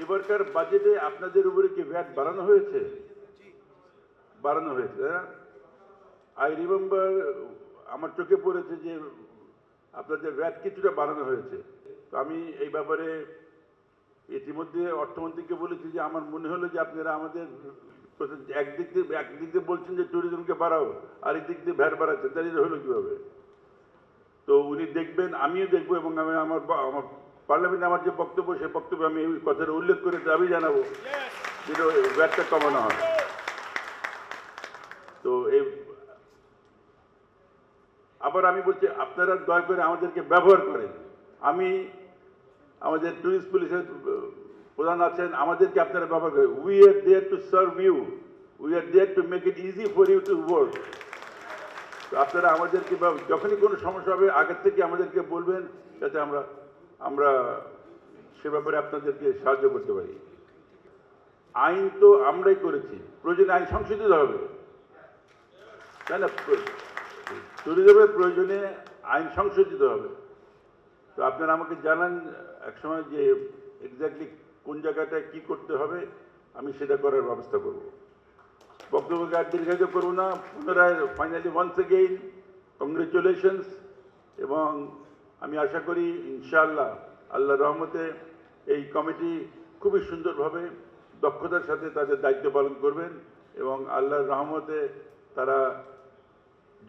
এবারকার বাজেটে আপনাদের উপরে কি ভ্যাট বাড়ানো হয়েছে? বাড়ানো হয়েছে আই রিমেম্বার আমার চোখে পড়েছে যে আপনাদের ভ্যাট কিছুটা বাড়ানো হয়েছে। তো আমি এই ব্যাপারে ইতিমধ্যে অর্থমন্ত্রীকে বলেছি যে আমার মনে হলো যে আপনারা আমাদের একদিক দিয়ে একদিক দিয়ে বলছেন যে ট্যুরিজমকে বাড়াও, আর একদিক দিয়ে ভ্যাট বাড়াচ্ছেন, তাহলে হলো কীভাবে? তো উনি দেখবেন, আমিও দেখব এবং আমি আমার আমার পার্লামেন্টে আমার যে বক্তব্য, সেই বক্তব্যে আমি এই কথাটা উল্লেখ করে দাবি জানাব যেটা ব্যাটটা কমানো হয়। তো এই আবার আমি বলছি, আপনারা দয়া করে আমাদেরকে ব্যবহার করেন। আমি আমাদের টুরিস্ট পুলিশের প্রধান আছেন, আমাদেরকে আপনারা ব্যবহার করেন। We are there to serve you we are there to make it easy for you to work আপনারা আমাদেরকে যখনই কোনো সমস্যা হবে, আগের থেকে আমাদেরকে বলবেন, যাতে আমরা আমরা সে ব্যাপারে আপনাদেরকে সাহায্য করতে পারি। আইন তো আমরাই করেছি। প্রয়োজনে আইন সংশোধিত হবে। তাই না? ট্যুরিজমের প্রয়োজনে আইন সংশোধিত হবে। তো আপনারা আমাকে জানান একসময় যে এক্স্যাক্টলি কোন জায়গাটায় কি করতে হবে, আমি সেটা করার ব্যবস্থা করব। বক্তব্যকে আর দীর্ঘায়িত করব না। পুনরায় ফাইনালি ওয়ান্স এগেইন কংগ্রেচুলেশনস এবং আমি আশা করি ইনশাআল্লাহ আল্লাহ রহমতে এই কমিটি খুবই সুন্দরভাবে দক্ষতার সাথে তাদের দায়িত্ব পালন করবেন এবং আল্লাহর রহমতে তারা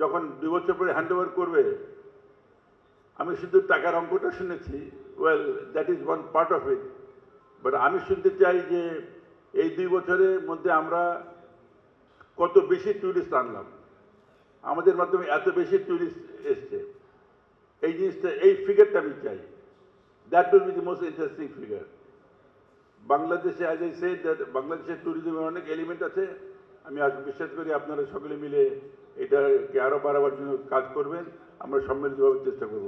যখন দুই বছর পরে হ্যান্ড করবে, আমি শুধু টাকার অঙ্কটা শুনেছি well that is one part of it but আমি শুনতে চাই যে এই দুই বছরের মধ্যে আমরা কত বেশি ট্যুরিস্ট আনলাম। আমাদের মাধ্যমে এত বেশি ট্যুরিস্ট এসছে। এই জিনিসটা, এই ফিগারটা আমি চাই। That will be the most interesting figure বাংলাদেশে অ্যাজ আই সেড দ্যাট বাংলাদেশের ট্যুরিজমের অনেক এলিমেন্ট আছে। আমি আজ বিশ্বাস করি আপনারা সকলে মিলে এটাকে আরও বাড়াবার জন্য কাজ করবেন। আমরা সম্মিলিতভাবে চেষ্টা করব।